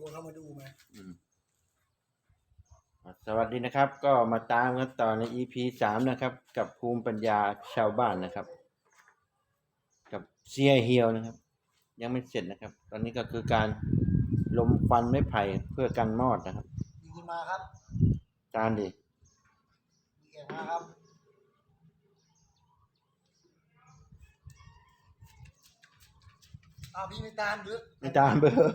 คนเข้ามาดูไหมอืมอะสวัสดีนะครับ ก็มาตามกันต่อใน EP สามนะครับ กับภูมิปัญญาชาวบ้านนะครับ กับเซียเฮียวนะครับ ยังไม่เสร็จนะครับ ตอนนี้ก็คือการลมควันไม้ไผ่เพื่อกันมอดนะครับ มีคนมาครับจานดิมีแขกมาครับอ้าวพี่ไม่ตามหรืออาจารย์เบอร์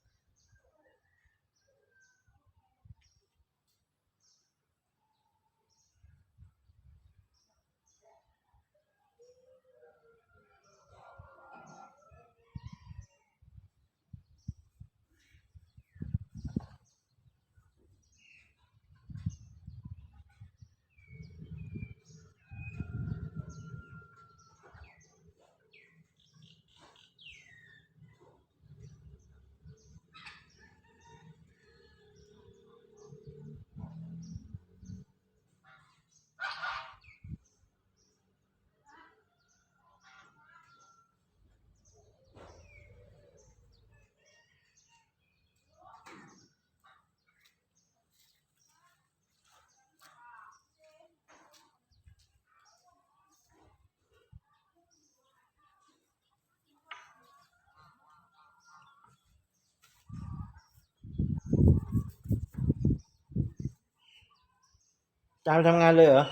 จานไปทำงานเลยเหรอ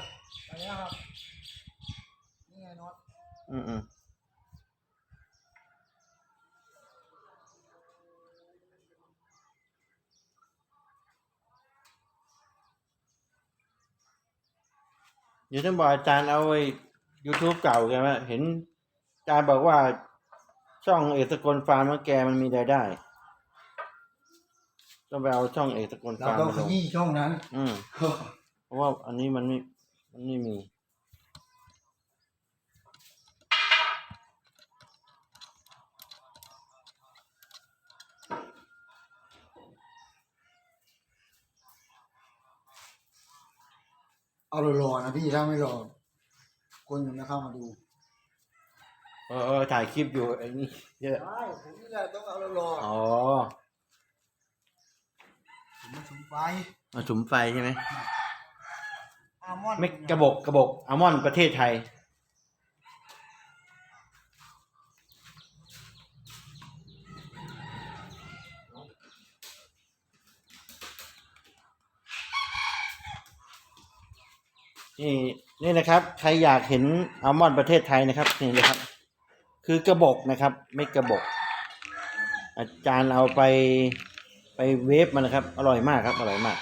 ไปแล้วครับ นี่ไงน็อตอืมอืมเดี๋ยวต้องบอกอาจารย์เอาไอ้ YouTube เก่าแกไหมเห็นอาจารย์บอกว่าช่องเอกสกลฟาร์มของแกมันมีรายได้ต้องไปเอาช่องเอกสกลเราฟาร์มต้องมาขลงยี้ช่องนั้น อืม เพราะว่าอันนี้มันไม่ มันไม่มี เอาหล่อๆนะพี่ถ้าไม่หล่อคนจะไม่เข้ามาดูเออเออถ่ายคลิปอยู่ไอ้นี่เยอะใช่ผมนี่แหละต้องเอาหล่ออ๋อๆผมมาถึงไป มาสุมไฟใช่ไหม อาร์มอนด์ไม่กระบอกกระบอกอัลมอนด์ประเทศไทย นี่นี่นะครับ ใครอยากเห็นอัลมอนด์ประเทศไทยนะครับนี่เลยครับ คือกระบอกนะครับ ไม่กระบอก อาจารย์เอาไปไปเวฟมันนะครับ อร่อยมากครับ อร่อยมาก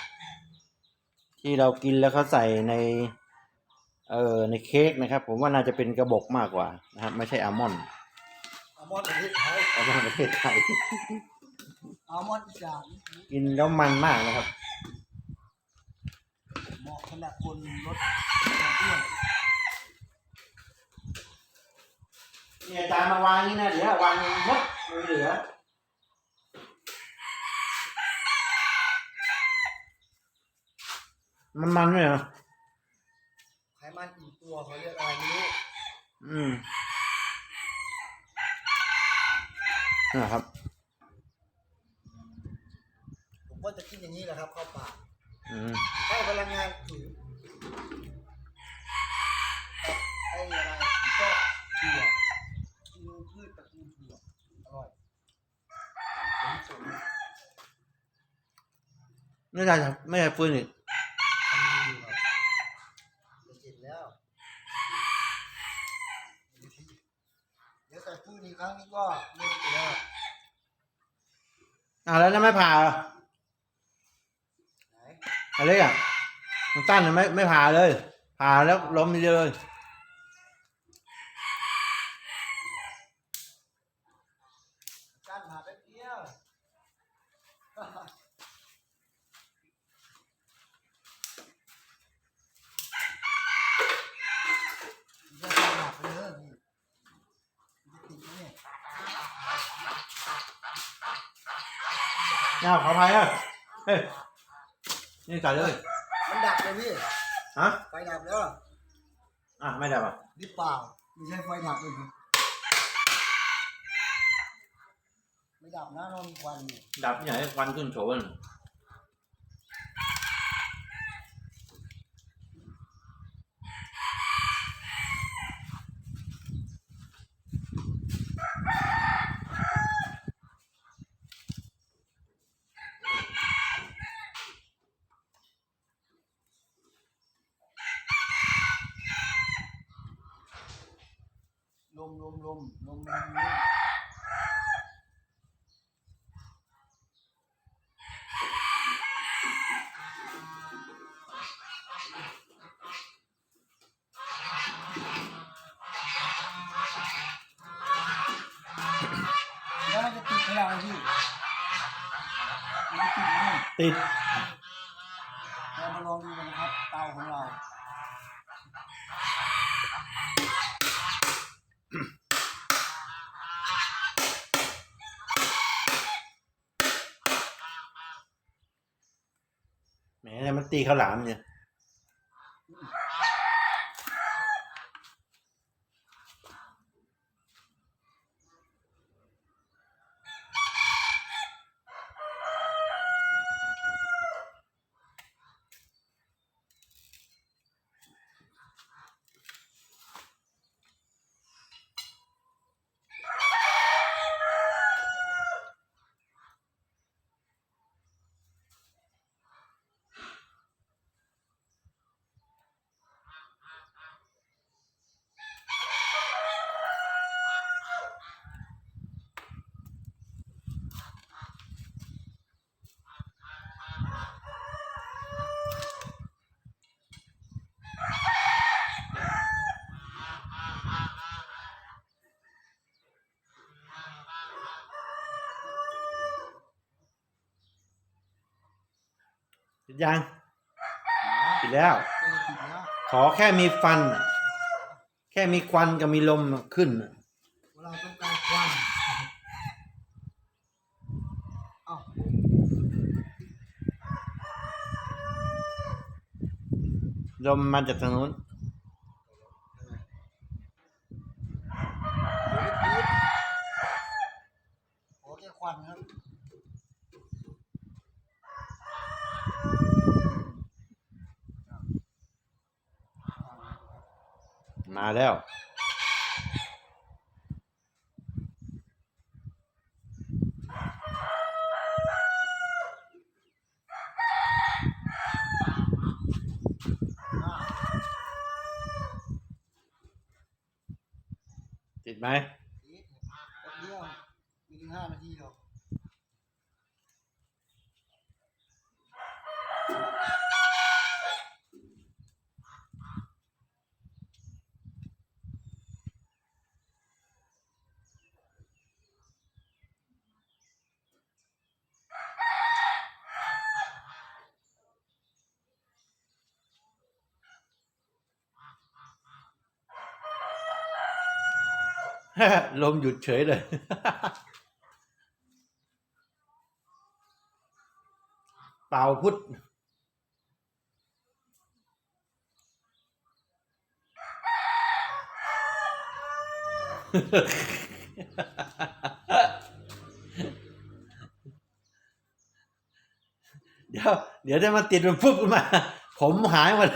ที่เรากินแล้วเขาใส่ในเอ่อในเค้กนะครับ ผมว่าน่าจะเป็นกระบอกมากกว่านะครับ ไม่ใช่อัลมอนด์อาร์มอนด์ประเทศไทยอัลมอนด์ประเทศไทยอาร์มอนด์อีสานกินแล้วมันมากนะครับ เหมาะสำหรับคนลดความอ้วนเนี่ยอาจารย์มาวางนี่นะเดี๋ยววางหมดไม่เหลือ มันมันไหมเหรอไขมันอิ่มตัวเขาเรียกอะไรไม่รู้อืมนะครับ ผมก็จะกินอย่างนี้แหละครับเข้าปากอืมให้พลังงานถึงไอ้อะไรผมก็ถั่วกินพืชตระกูลถั่วอร่อยผมสมไม่ได้ครับไม่ได้ฟื้นอีก อันนี้อยู่ครับจะเสร็จแล้วเดี๋ยวใส่พืชอีกครั้งนี้ก็เล่นไปแล้ว อ่าไม่ผ่าอไหนอะไรอะมันตั้นไม่ไม่ผ่าเลย ผ่าแล้วล้มทีเดียวเลย กั้นมาแป๊บเดียวจะทำหนักไปเลยนี่มันจะติดไหมเนี่ย น่าขออภัยอะเฮ้ยนี่ใส่เลยมันดับเลยพี่ฮะไฟดับแล้วอะไม่ได้ป่ะหรือเปล่าไม่ใช่ไฟดับเลยครับไม่ไม่ดับนะเรามีควันอยู่ดับใหญ่ควันขึ้นโชน ลมลมลมลมมันลมแล้วมันจะติดไหมล่ะพี่มันจะติดไหมติด เรามาลองดูกันนะครับเตาของเรา แหมมัน ตีข้าวหลามเนี่ย ติดยังติดแล้วไม่ได้ติดแล้ว ขอแค่มีฟัน แค่มีควันกับมีลมขึ้นเวลาต้องการควันเอ้าลมมาจากทางนู้นโอเคควันครับ แล้ว ติดไหม เดียวม่ถึงห้านาทีหรอก ลมหยุดเฉยเลย เป่าพุทธเดี๋ยว เดี๋ยวจะมาติดมันปุ๊บขึ้นมา ผมหายหมด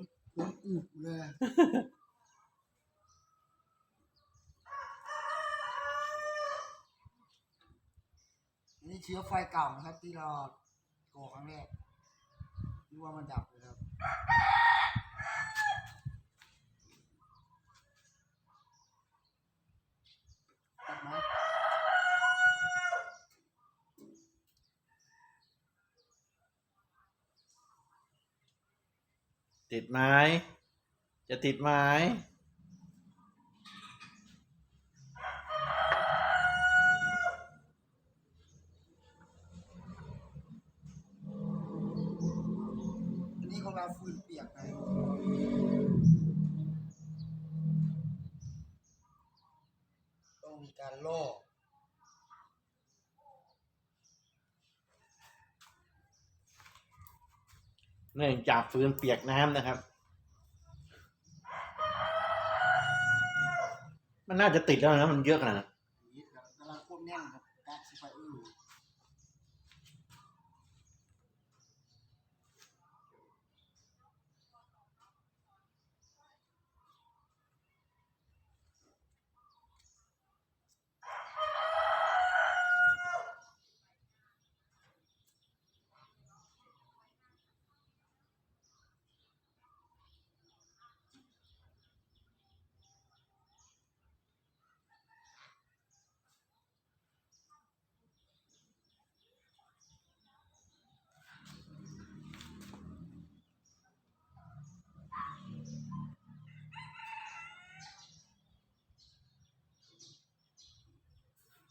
นฝนอุบเลย อันนี้เชื้อ ไฟเก่านะครับ ที่เราก่อครั้งแรกที่ว่ามันดับเลยครับตัดไหมติดไหมจะติดไหม อันนี้ของเราฟืนเปียกนะต้องมีการล่อเนื่องจากฟืนเปียกน้ำนะครับ มันน่าจะติดแล้วนะมันเยอะขนาดนั้น นี่ครับกำลังควบแน่นครับแก๊สไฟเออร์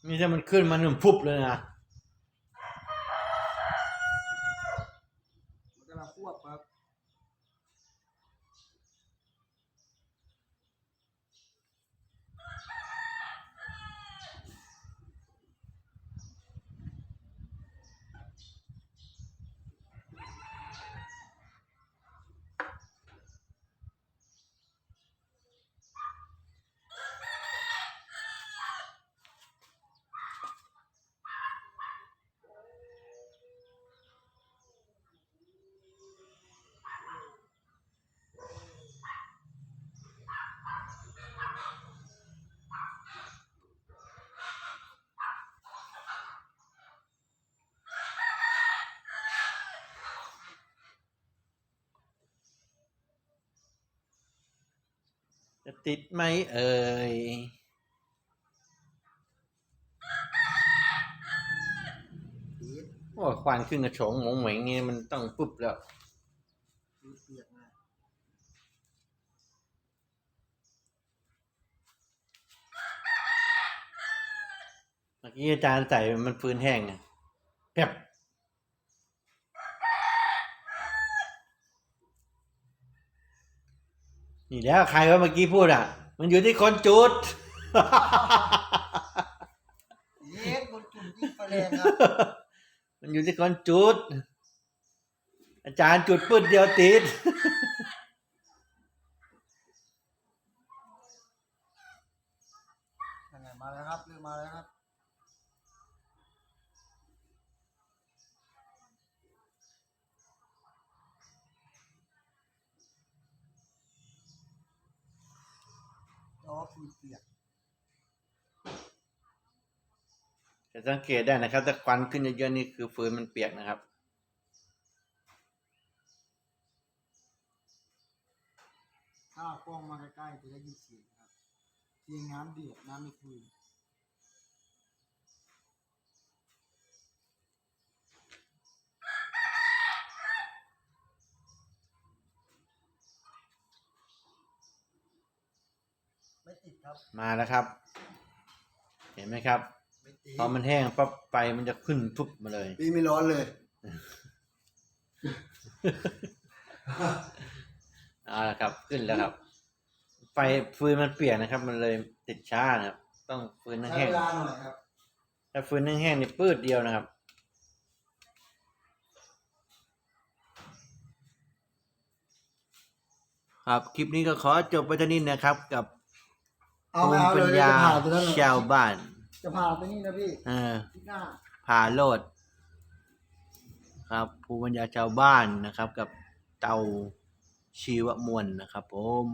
นี่ถ้ามันขึ้นมันหนุ่มพุบเลยนะ มันกำลังควบครับ จะติดไหมเอ่ยโอ้ควันขึ้นกระโฉงหมงเหม่งนี่มันต้องปุ๊บแล้วเปียกนะเมื่อกี้อาจารย์ใส่มันฟืนแห้งไงแป๊บ นี่แล้วใครว่าเมื่อกี้พูดอะ มันอยู่ที่คนจุด เย็ดบนจุดยิ่งไฟแรงครับมันอยู่ที่คนจุด อาจารย์จุดปืดเดียวติด ยังไงมาแล้วครับเริ่มมาแล้วครับ ล้อฟืนเปียกจะสังเกตได้นะครับ ถ้าควันขึ้นเยอะๆนี่คือฟืนมันเปียกนะครับ ถ้ากล้องมาใกล้ๆจะได้ยินเสียงครับเสียงน้ำเดือดน้ำในฟืน ไม่ติดครับ มาแล้วครับ เห็นไหมครับ ไม่ติดพอมันแห้งปั๊บไฟมันจะขึ้นปุ๊บมาเลย พี่ไม่ร้อนเลย เอาละครับ ขึ้นแล้วครับ ไฟฟืนมันเปียกนะครับ มันเลยติดช้านะครับ ต้องฟืนใช้แห้งเวลาหน่อยครับๆถ้าฟืนแห้งๆนี่ปืดเดียวนะครับ ครับ คลิปนี้ก็ขอจบไปเท่านี้นะครับ กับ เอาภูไม่มิเอาปัเลญยญาจะผ่าตัวนั้นชาวบ้าน จะผ่าตัวนี้นะพี่เออ ที่หน้าผ่าโลด ครับภูมิปัญญาชาวบ้านนะครับ กับเตาชีวมวลนะครับ ผม